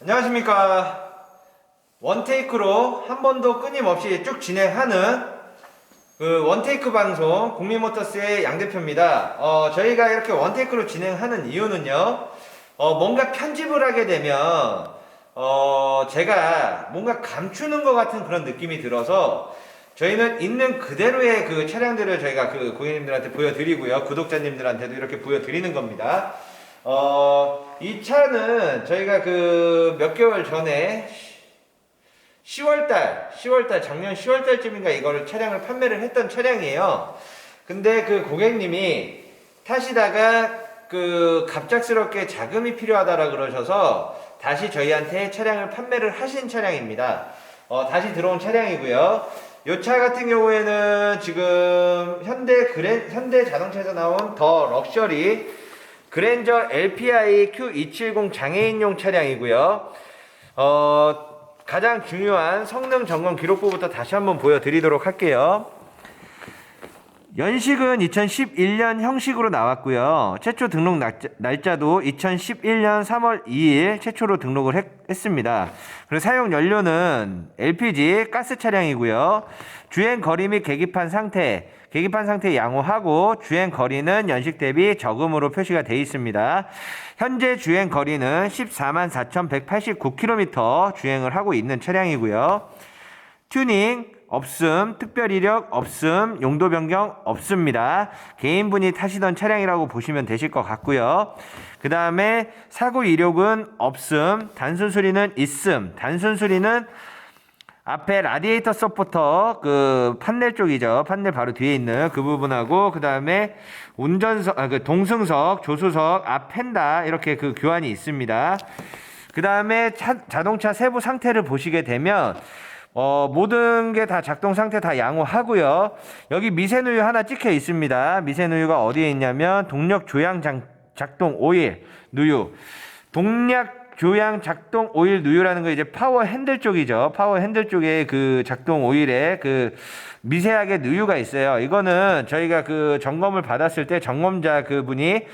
안녕하십니까. 원테이크로 한 번도 끊임없이 쭉 진행하는 그 원테이크 방송 국민모터스의 양 대표입니다. 어, 저희가 이렇게 원테이크로 진행하는 이유는요. 어, 뭔가 편집을 하게 되면 어, 제가 뭔가 감추는 것 같은 그런 느낌이 들어서 저희는 있는 그대로의 그 차량들을 저희가 그 고객님들한테 보여드리고요. 구독자님들한테도 이렇게 보여드리는 겁니다. 어, 이 차는 저희가 그 몇 개월 전에 10월달, 10월달, 작년 10월달쯤인가 이거를 차량을 판매를 했던 차량이에요. 근데 그 고객님이 타시다가 그 갑작스럽게 자금이 필요하다라 그러셔서 다시 저희한테 차량을 판매를 하신 차량입니다. 어, 다시 들어온 차량이고요. 이 차 같은 경우에는 지금 현대 그랜, 현대 자동차에서 나온 더 럭셔리 그랜저 LPI Q270 장애인용 차량이고요. 어, 가장 중요한 성능 점검 기록부부터 다시 한번 보여드리도록 할게요. 연식은 2011년 형식으로 나왔고요. 최초 등록 날짜, 날짜도 2011년 3월 2일 최초로 등록을 했, 했습니다. 그리고 사용 연료는 LPG 가스 차량이고요. 주행 거리 및 계기판 상태, 계기판 상태 양호하고 주행 거리는 연식 대비 적음으로 표시가 되어 있습니다. 현재 주행 거리는 14만 4,189km 주행을 하고 있는 차량이고요. 튜닝 없음, 특별 이력 없음, 용도 변경 없습니다. 개인분이 타시던 차량이라고 보시면 되실 것 같고요. 그 다음에 사고 이력은 없음, 단순 수리는 있음. 단순 수리는 앞에 라디에이터 서포터 그 판넬 쪽이죠. 판넬 바로 뒤에 있는 그 부분하고 그 다음에 운전석, 아, 그 동승석, 조수석, 앞 펜다 이렇게 그 교환이 있습니다. 그 다음에 자동차 세부 상태를 보시게 되면 어, 모든 게 다 작동 상태 다 양호하고요. 여기 미세누유 하나 찍혀 있습니다. 미세누유가 어디에 있냐면 동력 조향 장, 작동 오일 누유. 동력 조향 작동 오일 누유라는 거 이제 파워 핸들 쪽이죠. 파워 핸들 쪽에 그 작동 오일에 그 미세하게 누유가 있어요. 이거는 저희가 그 점검을 받았을 때 점검자 그분이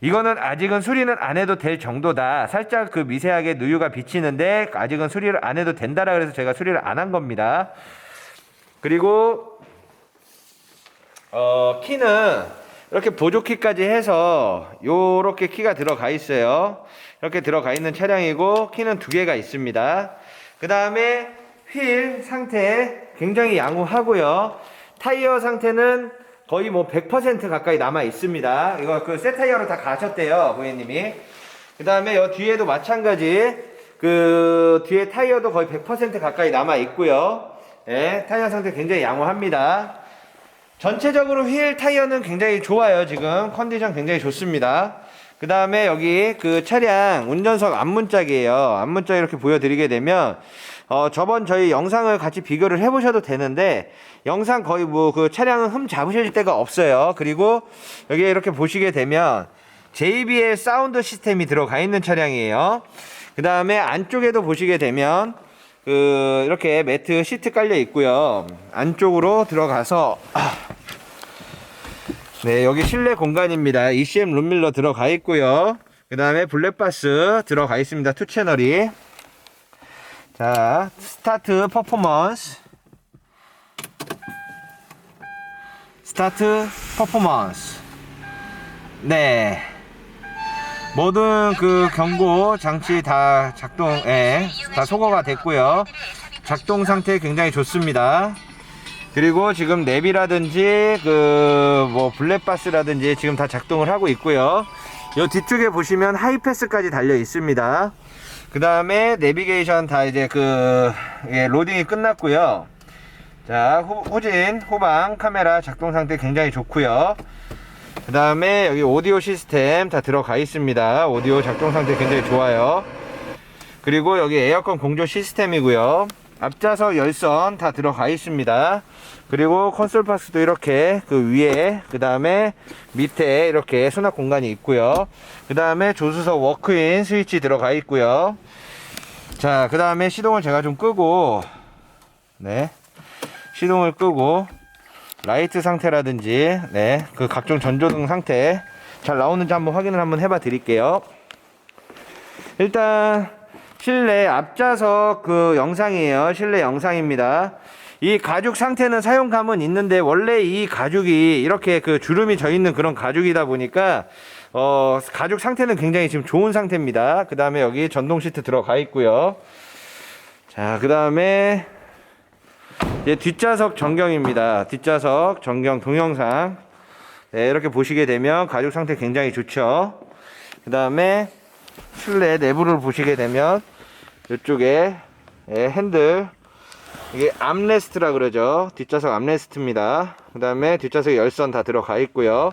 이거는 아직은 수리는 안 해도 될 정도다. 살짝 그 미세하게 누유가 비치는데 아직은 수리를 안 해도 된다라 그래서 제가 수리를 안 한 겁니다. 그리고 어 키는 이렇게 보조키까지 해서 요렇게 키가 들어가 있어요. 이렇게 들어가 있는 차량이고 키는 두 개가 있습니다. 그 다음에 휠 상태 굉장히 양호하고요. 타이어 상태는 거의 뭐 100% 가까이 남아 있습니다. 이거 그새 타이어로 다 가셨대요, 고객님이. 그 다음에 여 뒤에도 마찬가지 그 뒤에 타이어도 거의 100% 가까이 남아 있고요. 예, 타이어 상태 굉장히 양호합니다. 전체적으로 휠 타이어는 굉장히 좋아요, 지금. 컨디션 굉장히 좋습니다. 그 다음에 여기 그 차량 운전석 앞문짝이에요. 앞문짝 이렇게 보여드리게 되면 어, 저번 저희 영상을 같이 비교를 해보셔도 되는데 영상 거의 뭐 그 차량은 흠 잡으실 데가 없어요. 그리고 여기 이렇게 보시게 되면 JBL 사운드 시스템이 들어가 있는 차량이에요. 그 다음에 안쪽에도 보시게 되면 그 이렇게 매트 시트 깔려 있고요. 안쪽으로 들어가서 아, 네 여기 실내 공간입니다. ECM 룸밀러 들어가 있고요. 그 다음에 블랙바스 들어가 있습니다. 투 채널이 자 스타트 퍼포먼스. 스타트 퍼포먼스. 네. 모든 그 경고 장치 다 작동에 다 소거가 됐고요. 작동 상태 굉장히 좋습니다. 그리고 지금 랩이라든지 그 뭐 블랙바스라든지 지금 다 작동을 하고 있고요. 요 뒤쪽에 보시면 하이패스까지 달려 있습니다 그 다음에 내비게이션 다 이제 그 예, 로딩이 끝났고요. 자 후, 후진 후방 카메라 작동 상태 굉장히 좋고요. 그 다음에 여기 오디오 시스템 다 들어가 있습니다. 오디오 작동 상태 굉장히 좋아요. 그리고 여기 에어컨 공조 시스템이고요. 앞좌석 열선 다 들어가 있습니다 그리고 콘솔 박스도 이렇게 그 위에 그 다음에 밑에 이렇게 수납 공간이 있고요. 그 다음에 조수석 워크인 스위치 들어가 있고요. 자 그 다음에 시동을 제가 좀 끄고 네. 시동을 끄고 라이트 상태라든지 네. 그 각종 전조등 상태 잘 나오는지 한번 확인을 한번 해봐 드릴게요. 일단 실내 앞좌석 그 영상이에요. 실내 영상입니다. 이 가죽 상태는 사용감은 있는데 원래 이 가죽이 이렇게 그 주름이 져 있는 그런 가죽이다 보니까 어 가죽 상태는 굉장히 지금 좋은 상태입니다. 그 다음에 여기 전동 시트 들어가 있고요. 자, 그 다음에 이제 뒷좌석 전경입니다. 뒷좌석 전경 동영상. 네, 이렇게 보시게 되면 가죽 상태 굉장히 좋죠. 그 다음에 실내 내부를 보시게 되면 이쪽에 예, 핸들 이게 암레스트라 그러죠. 뒷좌석 암레스트입니다. 그 다음에 뒷좌석 열선 다 들어가 있고요.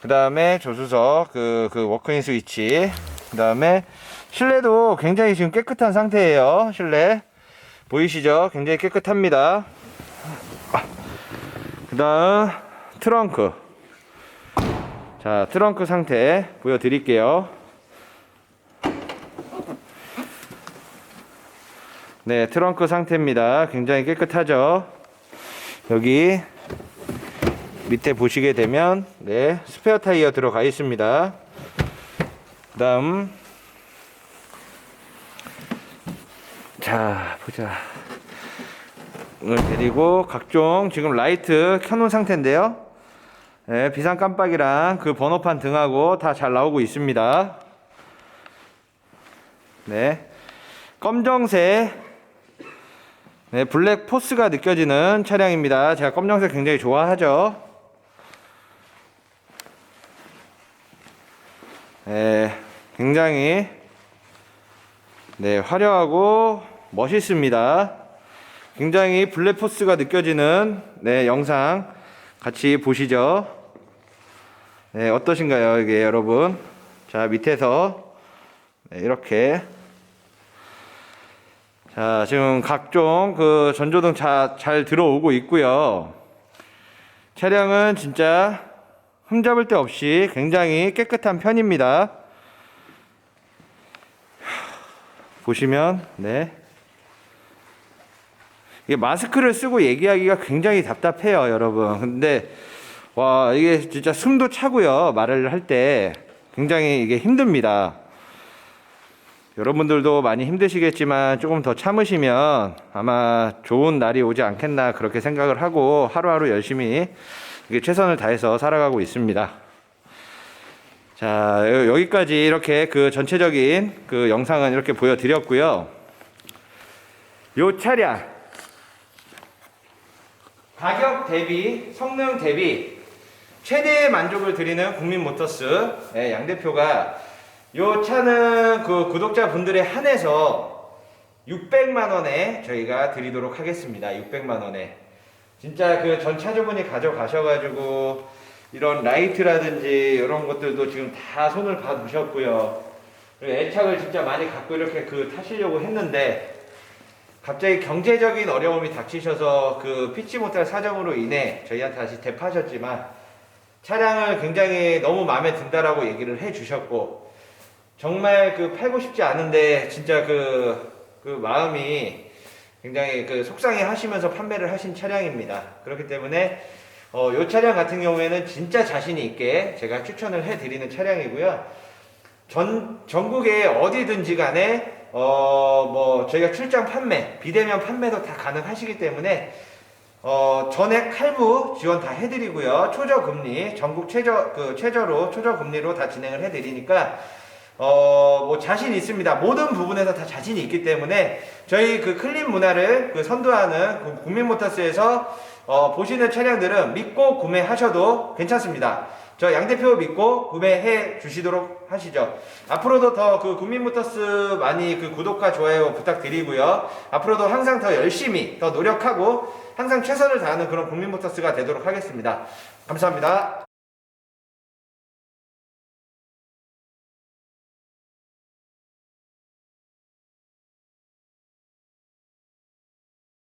그 다음에 조수석 그, 그 워크인 스위치 그 다음에 실내도 굉장히 지금 깨끗한 상태예요. 실내 보이시죠? 굉장히 깨끗합니다. 그 다음 트렁크 자 트렁크 상태 보여드릴게요. 네, 트렁크 상태입니다. 굉장히 깨끗하죠. 여기 밑에 보시게 되면 네, 스페어 타이어 들어가 있습니다. 그다음 자, 보자. 오늘 데리고 각종 지금 라이트 켜놓은 상태인데요. 네, 비상 깜빡이랑 그 번호판 등하고 다 잘 나오고 있습니다. 네. 검정색 네, 블랙 포스가 느껴지는 차량입니다. 제가 검정색 굉장히 좋아하죠. 네, 굉장히 네, 화려하고 멋있습니다. 굉장히 블랙 포스가 느껴지는 네, 영상 같이 보시죠. 네, 어떠신가요, 이게 여러분? 자, 밑에서 네, 이렇게 자, 지금 각종 그 전조등 자, 잘 들어오고 있고요. 차량은 진짜 흠잡을 데 없이 굉장히 깨끗한 편입니다. 보시면, 네. 이게 마스크를 쓰고 얘기하기가 굉장히 답답해요, 여러분. 근데, 와, 이게 진짜 숨도 차고요. 말을 할 때 굉장히 이게 힘듭니다. 여러분들도 많이 힘드시겠지만 조금 더 참으시면 아마 좋은 날이 오지 않겠나 그렇게 생각을 하고 하루하루 열심히 최선을 다해서 살아가고 있습니다. 자, 여- 여기까지 이렇게 그 전체적인 그 영상은 이렇게 보여드렸고요. 요 차량 가격 대비 성능 대비 최대의 만족을 드리는 국민 모터스 예, 양 대표가 요 차는 그 구독자 분들에 한해서 600만 원에 저희가 드리도록 하겠습니다. 600만 원에 진짜 그 전 차주분이 가져가셔가지고 이런 라이트라든지 이런 것들도 지금 다 손을 봐두셨고요. 그리고 애착을 진짜 많이 갖고 이렇게 그 타시려고 했는데 갑자기 경제적인 어려움이 닥치셔서 그 피치 못할 사정으로 인해 저희한테 다시 대파하셨지만 차량을 굉장히 너무 마음에 든다라고 얘기를 해 주셨고 정말 그 팔고 싶지 않은데 진짜 그, 그 마음이 굉장히 그 속상해 하시면서 판매를 하신 차량입니다. 그렇기 때문에 어, 이 차량 같은 경우에는 진짜 자신이 있게 제가 추천을 해 드리는 차량이고요. 전, 전국에 어디든지 간에 어, 뭐 저희가 출장 판매, 비대면 판매도 다 가능하시기 때문에 어, 전액 할부 지원 다 해드리고요. 초저 금리, 전국 최저, 그 최저로, 초저 금리로 다 진행을 해드리니까, 어, 뭐 자신 있습니다. 모든 부분에서 다 자신이 있기 때문에 저희 그 클린 문화를 그 선도하는 그 국민모터스에서 어, 보시는 차량들은 믿고 구매하셔도 괜찮습니다. 저 양 대표 믿고 구매해 주시도록 하시죠. 앞으로도 더 그 국민모터스 많이 그 구독과 좋아요 부탁드리고요. 앞으로도 항상 더 열심히 더 노력하고 항상 최선을 다하는 그런 국민모터스가 되도록 하겠습니다. 감사합니다.